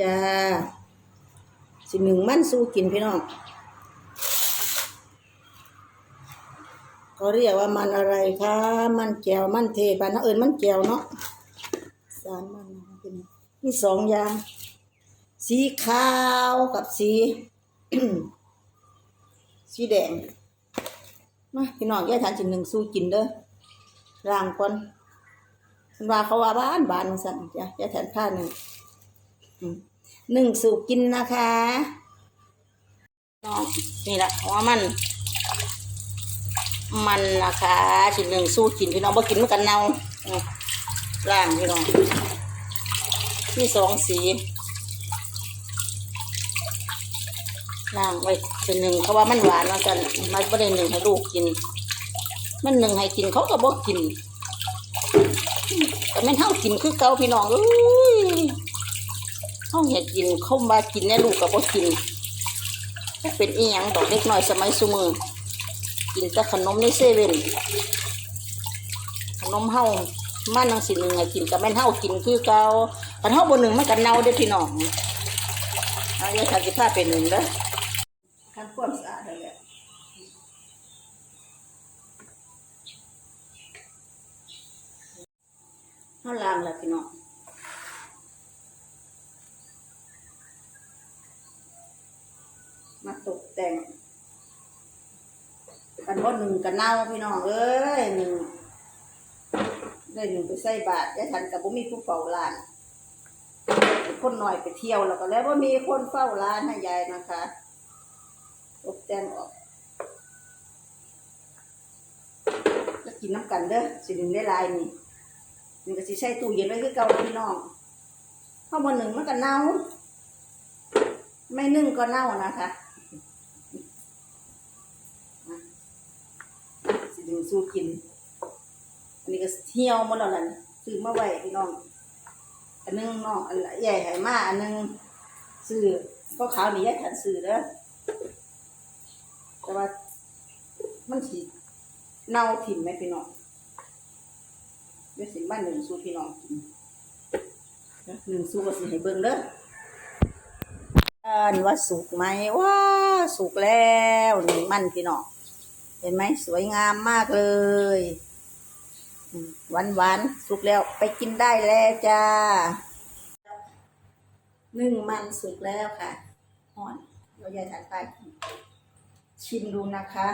จ้า สิหนึ่งมันสู้กินพี่น้องเขาเรียกว่ามันอะไรคะ มันแก้วมันเทปานะเอิญมันแก้วเนาะสามมันนะคะพี่น้องมีสองอย่าง สีขาวกับสี สีแดง มาพี่น้องแยกทานจินหนึ่งสู้กินเด้อร่างก่อนมันว่าเขาว่าบ้านบ้านสั่นจ้ะแยกทานผ้าหนึ่ง หนึ่งสู่กินนะคะน้องนี่แหละหัวมัน มันนะคะชิ้นหนึ่งสู้กินพี่น้องบ่กินเหมือนกันเนาล่างพี่น้องมีสองสีล่างไว้ชิ้นหนึ่งเขาว่ามันหวานแล้วกันมันไม่ได้หนึ่งให้ลูกกิน มันหนึ่งให้กินเขาก็บ่กิน แต่แม่นเฮากินคือเก่าพี่น้องเอ้ย เฮาอยากกินเขามากินแน่ลูกก็บ่กินก็เป็นอีหยังดอกเล็กน้อยสมัยซุมือกินแต่ขนมในเซเว่นขนมเฮามันนังสิหนึ่งให้กินกับแม่นเฮากินคือเก่าคันเฮาบ่หนึ่งมันก็เน่าเด้อพี่น้องเอาเดี๋ยวทาสิพาไปหนึ่งเด้อทำความสะอาดนั่นแหละเฮาล้างแล้วพี่น้อง มาตกแต่ง กันบ่หนึ่งกันเน่าพี่น้องเอ้ยหนึ่งได้หนึ่งไปใส่บาทยายทันกับบ่มีผู้เฝ้าร้าน คนหน่อยไปเที่ยวแล้วก็แล้วว่ามีคนเฝ้าร้านให้ยายนะคะตกแต่งออกแล้วกินน้ำกันเด้อสิหนึ่งได้ลายนี่นี่ก็สิใส่ตู้เย็นไว้คือเก่าพี่น้องข้าวมาหนึ่งมันก็เน่าไม่นึ่งก็เน่านะคะ ดึงสู้กิน อันนี้ก็เที่ยวหมดแล้วล่ะนี่ซื้อมาไว้พี่น้อง อันนึงน้องอันใหญ่ไหมาอันนึงซื้อก็ขาวนี่แยกขันซื้อเด้อแต่ว่ามันสีเน่าถิ่มไหมพี่น้องเดี๋ยวสิบ้านหนึ่งสู้พี่น้องกินหนึ่งสู้ก็สิให้เบิ่งเด้ออันว่าสุกไหมว้าสุกแล้วหนึ่งมันพี่น้อง ห็นไหมสวยงามมากเลยหวานหวานๆสุกแล้วไปกินได้แล้วจ้านึ่งมันสุกแล้วค่ะอ่อนเรายายถัดไปชิมดูนะคะ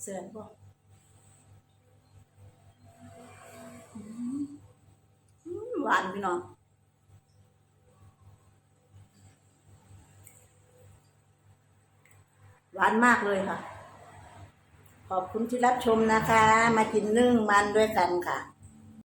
เสือบอกอืมอืมหวานพี่น้อง หวานมากเลยค่ะ ขอบคุณที่รับชมนะคะ มากินนึ่งมันด้วยกันค่ะ